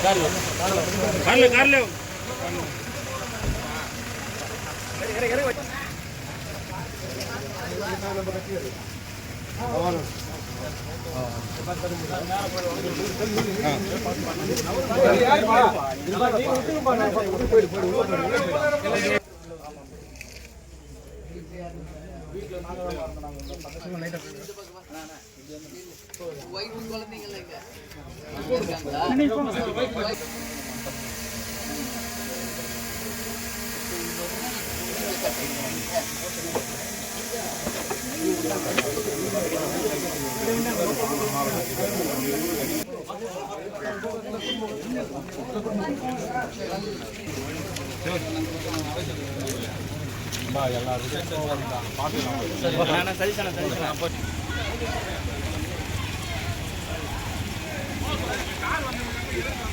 கார்ல. கார்ல சரி சரி சரி முன்னதனால சரி சரி சரி இல்லை தெரியும்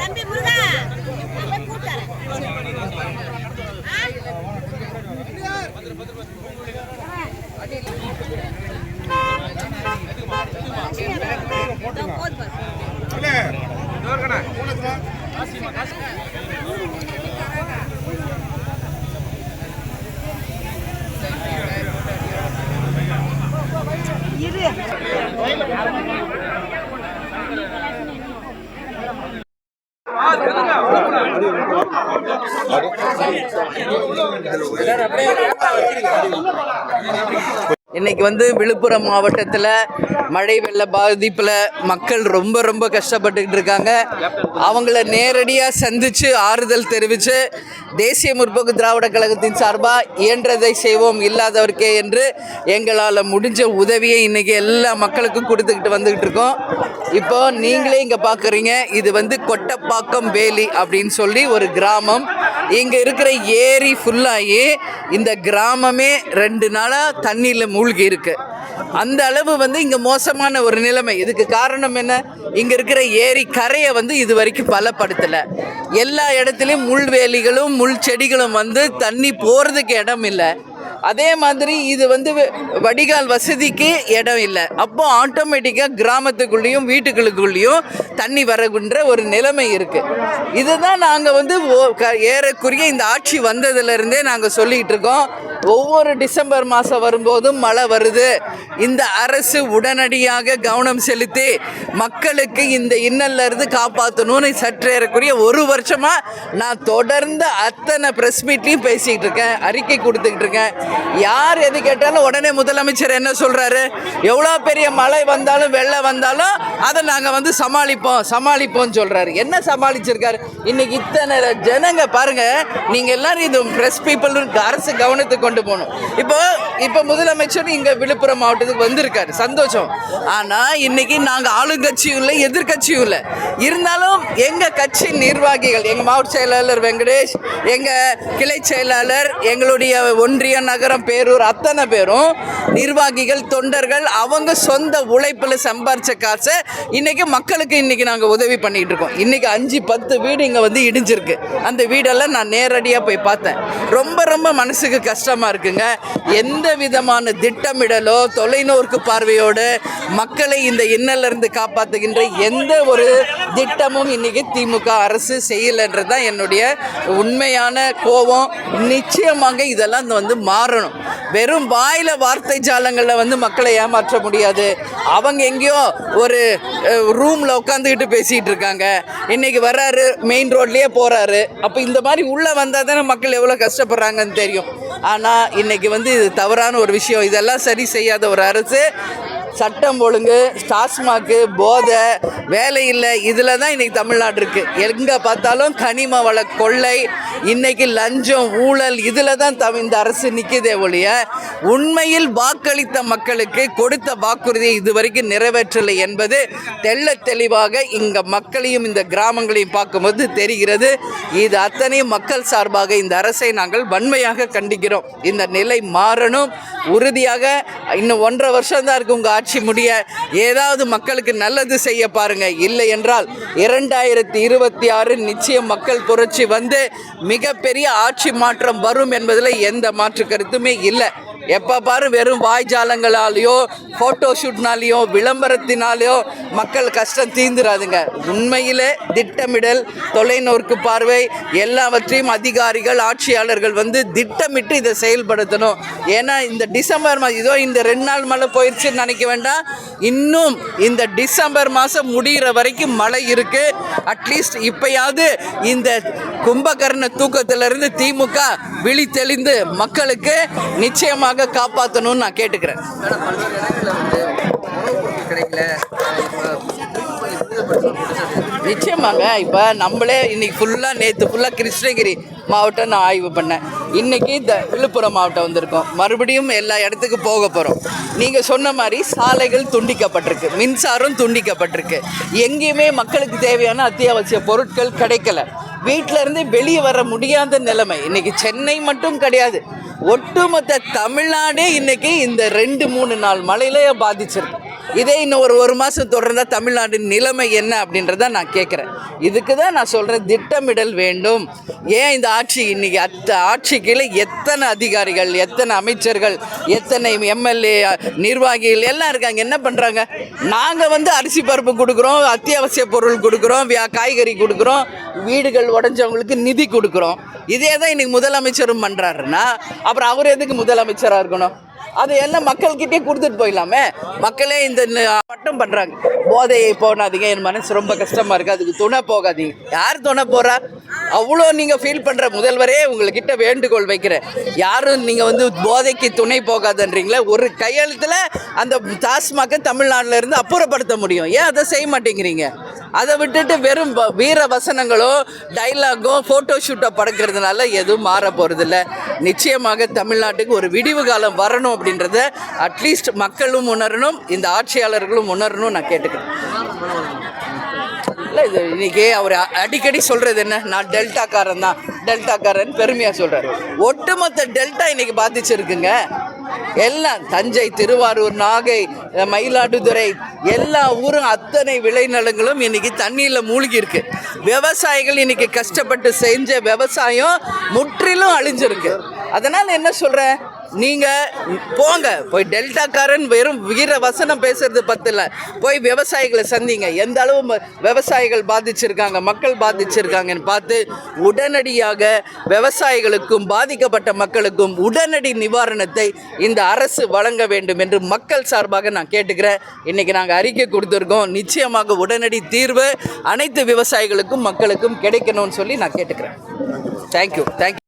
தம்பி முருகா. நான் அப்படியே இன்றைக்கி இன்னைக்கு வந்து விழுப்புரம் மாவட்டத்தில் மழை வெள்ள பாதிப்பில் மக்கள் ரொம்ப ரொம்ப கஷ்டப்பட்டுக்கிட்டு இருக்காங்க. அவங்கள நேரடியாக சந்தித்து ஆறுதல் தெரிவித்து தேசிய முற்போக்கு திராவிட கழகத்தின் சார்பாக இயன்றதை செய்வோம் இல்லாதவர்க்கே என்று எங்களால் முடிஞ்ச உதவியை இன்றைக்கி எல்லா மக்களுக்கும் கொடுத்துக்கிட்டு வந்துக்கிட்டு இருக்கோம். இப்போ நீங்களே இங்கே பார்க்குறீங்க இது வந்து கொட்டப்பாக்கம் வேலி அப்படின்னு சொல்லி ஒரு கிராமம். இங்கே இருக்கிற ஏரி ஃபுல்லாகி இந்த கிராமமே ரெண்டு நாளாக தண்ணியில் மூழ்கி இருக்கு. அந்த அளவு வந்து இங்கே மோசமான ஒரு நிலைமை. இதுக்கு காரணம் என்ன? இங்கே இருக்கிற ஏரி கரையை வந்து இது வரைக்கும் பலப்படுத்தலை. எல்லா இடத்துலையும் முள்வேலிகளும் முள் செடிகளும் வந்து தண்ணி போகிறதுக்கு இடம் இல்லை அதே மாதிரி இது வந்து வடிகால் வசதிக்கு இடம் இல்லை. அப்போ ஆட்டோமேட்டிக்காக கிராமத்துக்குள்ளேயும் வீட்டுகளுக்குள்ளேயும் தண்ணி வரகுன்ற ஒரு நிலைமை இருக்குது இதுதான் நாங்கள் வந்து ஓ- க- ஏறக்குறைய இந்த ஆட்சி வந்ததுலேருந்தே நாங்கள் சொல்லிக்கிட்டு இருக்கோம். ஒவ்வொரு டிசம்பர் மாதம் வரும்போதும் மழை வருது. இந்த அரசு உடனடியாக கவனம் செலுத்தி மக்களுக்கு இந்த இன்னல்ல இருந்து காப்பாற்றணும்னு சற்றேறக்குரிய ஒரு வருஷமாக நான் தொடர்ந்து அத்தனை ப்ரெஸ் மீட்லேயும் பேசிகிட்டு இருக்கேன் அறிக்கை கொடுத்துக்கிட்டு இருக்கேன். யார் எது கேட்டாலும் உடனே முதலமைச்சர் என்ன சொல்கிறாரு எவ்வளோ பெரிய மழை வந்தாலும் வெள்ளம் வந்தாலும் அதை நாங்கள் வந்து சமாளிப்போம் சமாளிப்போம்னு சொல்கிறாரு என்ன சமாளிச்சிருக்காரு? இன்னைக்கு இத்தனை ஜனங்க பாருங்க நீங்கள் எல்லாரும் இது ப்ரெஸ் பீப்புள் அரசு கவனத்துக்கு கொண்டு போகணும். இப்போ இப்போ முதலமைச்சர் இங்கே விழுப்புரம் மாவட்டத்துக்கு வந்திருக்காரு. சந்தோஷம். ஆனால் இன்னைக்கு நாங்கள் ஆளுங்கட்சியும் இல்லை எதிர்க்கட்சியும் இல்லை. இருந்தாலும் எங்கள் கட்சி நிர்வாகிகள் எங்கள் மாவட்ட செயலாளர் வெங்கடேஷ் எங்கள் கிளை செயலாளர் எங்களுடைய ஒன்றிய நகர் நகரம் பேரூர் அத்தனை பேரும் நிர்வாகிகள் தொண்டர்கள் அவங்க சொந்த உழைப்பில் சம்பாரிச்ச காசை இன்றைக்கி மக்களுக்கு இன்றைக்கி நாங்கள் உதவி பண்ணிகிட்டு இருக்கோம். இன்றைக்கி அஞ்சு பத்து வீடு இங்கே வந்து இடிஞ்சிருக்கு. அந்த வீடெல்லாம் நான் நேரடியாக போய் பார்த்தேன். ரொம்ப ரொம்ப மனசுக்கு கஷ்டமாக இருக்குங்க. எந்த விதமான திட்டமிடலோ தொலைநோக்கு பார்வையோடு மக்களை இந்த இன்னலிருந்து இருந்து காப்பாற்றுகின்ற எந்த ஒரு திட்டமும் இன்றைக்கி திமுக அரசு செய்யலைன்றது தான் என்னுடைய உண்மையான கோபம். நிச்சயமாக இதெல்லாம் வந்து மாற மாறணும் வெறும் வாயில வார்த்தை ஜாலங்களில் வந்து மக்களை ஏமாற்ற முடியாது. அவங்க எங்கேயோ ஒரு ரூமில் உட்காந்துக்கிட்டு பேசிகிட்டு இருக்காங்க. இன்னைக்கு வர்றாரு மெயின் ரோட்லேயே போகிறாரு அப்போ இந்த மாதிரி உள்ளே வந்தால் தானே மக்கள் எவ்வளோ கஷ்டப்படுறாங்கன்னு தெரியும். ஆனால் இன்னைக்கு வந்து இது தவறான ஒரு விஷயம். இதெல்லாம் சரி செய்யாத ஒரு அரசு சட்டம் ஒழுங்கு டாஸ்மாக்கு போதை வேலை இல்லை. இதில் தான் இன்றைக்கி தமிழ்நாடு இருக்குது எங்கே பார்த்தாலும் கனிம வள கொள்ளை இன்றைக்கி லஞ்சம் ஊழல் இதில் தான் தம் இந்த அரசு நிற்குதே ஒழிய உண்மையில் வாக்களித்த மக்களுக்கு கொடுத்த வாக்குறுதியை இதுவரைக்கும் நிறைவேற்றலை என்பது தெள்ள தெளிவாக இங்கே மக்களையும் இந்த கிராமங்களையும் பார்க்கும்போது தெரிகிறது. இது அத்தனையும் மக்கள் சார்பாக இந்த அரசை நாங்கள் வன்மையாக கண்டிக்கிறோம். இந்த நிலை மாறணும். உறுதியாக இன்னும் ஒன்றரை வருஷம் தான் இருக்கு உங்கள் ஆட்சி முடிய ஏதாவது மக்களுக்கு நல்லது செய்ய பாருங்க. இல்லை என்றால் இரண்டாயிரத்தி இருபத்தி ஆறு நிச்சயம் மக்கள் புரட்சி வந்து மிகப்பெரிய ஆட்சி மாற்றம் வரும் என்பதில் எந்த மாற்று கருத்துமே இல்லை. எப்போ பாரு வெறும் வாய்ஜாலங்களாலேயோ ஃபோட்டோ ஷூட்னாலேயோ விளம்பரத்தினாலேயோ மக்கள் கஷ்டம் தீந்துராதுங்க உண்மையிலே திட்டமிடல் தொலைநோக்கு பார்வை எல்லாவற்றையும் அதிகாரிகள் ஆட்சியாளர்கள் வந்து திட்டமிட்டு இதை செயல்படுத்தணும். ஏன்னா இந்த டிசம்பர் மாதம் இதோ இந்த ரெண்டு நாள் மழை போயிடுச்சுன்னு நினைக்க வேண்டாம். இன்னும் இந்த டிசம்பர் மாதம் முடிகிற வரைக்கும் மழை இருக்குது அட்லீஸ்ட் இப்பயாவது இந்த கும்பகர்ண தூக்கத்திலிருந்து திமுக விழி தெளிந்து மக்களுக்கு நிச்சயமாக காப்பாற்றணும்னு நான் கேட்டுக்கிறேன். நிச்சயமாங்க. இப்போ நம்மளே இன்னைக்கு ஃபுல்லாக நேற்று ஃபுல்லாக கிருஷ்ணகிரி மாவட்டம் நான் ஆய்வு பண்ணேன். இன்னைக்கு இந்த விழுப்புரம் மாவட்டம் வந்திருக்கோம். மறுபடியும் எல்லா இடத்துக்கு போக போகிறோம் நீங்கள் சொன்ன மாதிரி சாலைகள் துண்டிக்கப்பட்டிருக்கு. மின்சாரம் துண்டிக்கப்பட்டிருக்கு. எங்கேயுமே மக்களுக்கு தேவையான அத்தியாவசிய பொருட்கள் கிடைக்கல. வீட்டில இருந்து வெளியே வர முடியாத நிலைமை. இன்னைக்கு சென்னை மட்டும் கிடையாது. ஒட்டுமொத்த தமிழ்நாடே இன்னைக்கு இந்த ரெண்டு மூணு நாள் மழையிலேயே பாதிச்சிருக்கு. இதே இன்னும் ஒரு ஒரு மாதம் தொடர்ந்தால் தமிழ்நாட்டின் நிலைமை என்ன அப்படின்றத நான் கேட்குறேன் இதுக்கு தான் நான் சொல்கிறேன் திட்டமிடல் வேண்டும். ஏன் இந்த ஆட்சி இன்னைக்கு அத்த ஆட்சி கீழே எத்தனை அதிகாரிகள் எத்தனை அமைச்சர்கள் எத்தனை எம்எல்ஏ நிர்வாகிகள் எல்லாம் இருக்காங்க. என்ன பண்ணுறாங்க நாங்கள் வந்து அரிசி பருப்பு கொடுக்குறோம் அத்தியாவசிய பொருள் கொடுக்குறோம் வியா காய்கறி கொடுக்குறோம் வீடுகள் உடஞ்சவங்களுக்கு நிதி கொடுக்குறோம். இதே தான் இன்றைக்கி முதலமைச்சரும் பண்ணுறாருன்னா அப்புறம் அவர் எதுக்கு முதலமைச்சராக இருக்கணும்? அது எல்லாம் மக்கள்கிட்டே கொடுத்துட்டு போயிடலாமே? மக்களே இந்த பட்டம் பண்ணுறாங்க போதையை போனாதீங்க என் மனசு ரொம்ப கஷ்டமாக இருக்குது அதுக்கு துணை போகாதீங்க. யார் துணை போகிறா அவ்வளோ நீங்கள் ஃபீல் பண்ணுற முதல்வரே உங்கள்கிட்ட வேண்டுகோள் வைக்கிறேன். யாரும் நீங்கள் வந்து போதைக்கு துணை போகாதன்றீங்களே ஒரு கையெழுத்தில் அந்த டாஸ்மாக தமிழ்நாட்டில் இருந்து அப்புறப்படுத்த முடியும். ஏன் அதை செய்ய மாட்டேங்கிறீங்க? அதை விட்டுட்டு வெறும் வ- வீர வசனங்களோ டைலாகோ ஃபோட்டோ ஷூட்டோ பறக்கிறதுனால எதுவும் மாற போகிறதில்ல நிச்சயமாக தமிழ்நாட்டுக்கு ஒரு விடிவு காலம் வரணும் அப்படின்றத அட்லீஸ்ட் மக்களும் உணரணும் இந்த ஆட்சியாளர்களும் உணரணும் நான் கேட்டுக்கிறேன். இல்லை இது இன்றைக்கி அவர் அடிக்கடி சொல்கிறது என்ன? நான் டெல்டாக்காரன் தான். டெல்டாக்காரன் பெருமையாக சொல்கிறார் ஒட்டுமொத்த டெல்டா இன்றைக்கி பாதிச்சிருக்குங்க. எல்லாம் தஞ்சை திருவாரூர் நாகை மயிலாடுதுறை எல்லா ஊரும் அத்தனை விளைநிலங்களும் இன்னைக்கு தண்ணியில் மூழ்கி இருக்கு விவசாயிகள் இன்னைக்கு கஷ்டப்பட்டு செஞ்ச விவசாயம் முற்றிலும் அழிஞ்சிருக்கு. அதனால் என்ன சொல்கிறேன் நீங்கள் போங்க. போய் டெல்டாக்காரன் வெறும் வீர வசனம் பேசுறது பத்தில போய் விவசாயிகளை சந்திங்க. எந்த அளவு ம- விவசாயிகள் பாதிச்சிருக்காங்க மக்கள் பாதிச்சிருக்காங்கன்னு பார்த்து உடனடியாக விவசாயிகளுக்கும் பாதிக்கப்பட்ட மக்களுக்கும் உடனடி நிவாரணத்தை இந்த அரசு வழங்க வேண்டும் என்று மக்கள் சார்பாக நான் கேட்டுக்கிறேன். இன்னைக்கு நாங்கள் அறிக்கை கொடுத்துருக்கோம். நிச்சயமாக உடனடி தீர்வு அனைத்து விவசாயிகளுக்கும் மக்களுக்கும் கிடைக்கணும்னு சொல்லி நான் கேட்டுக்கிறேன். Thank you thank you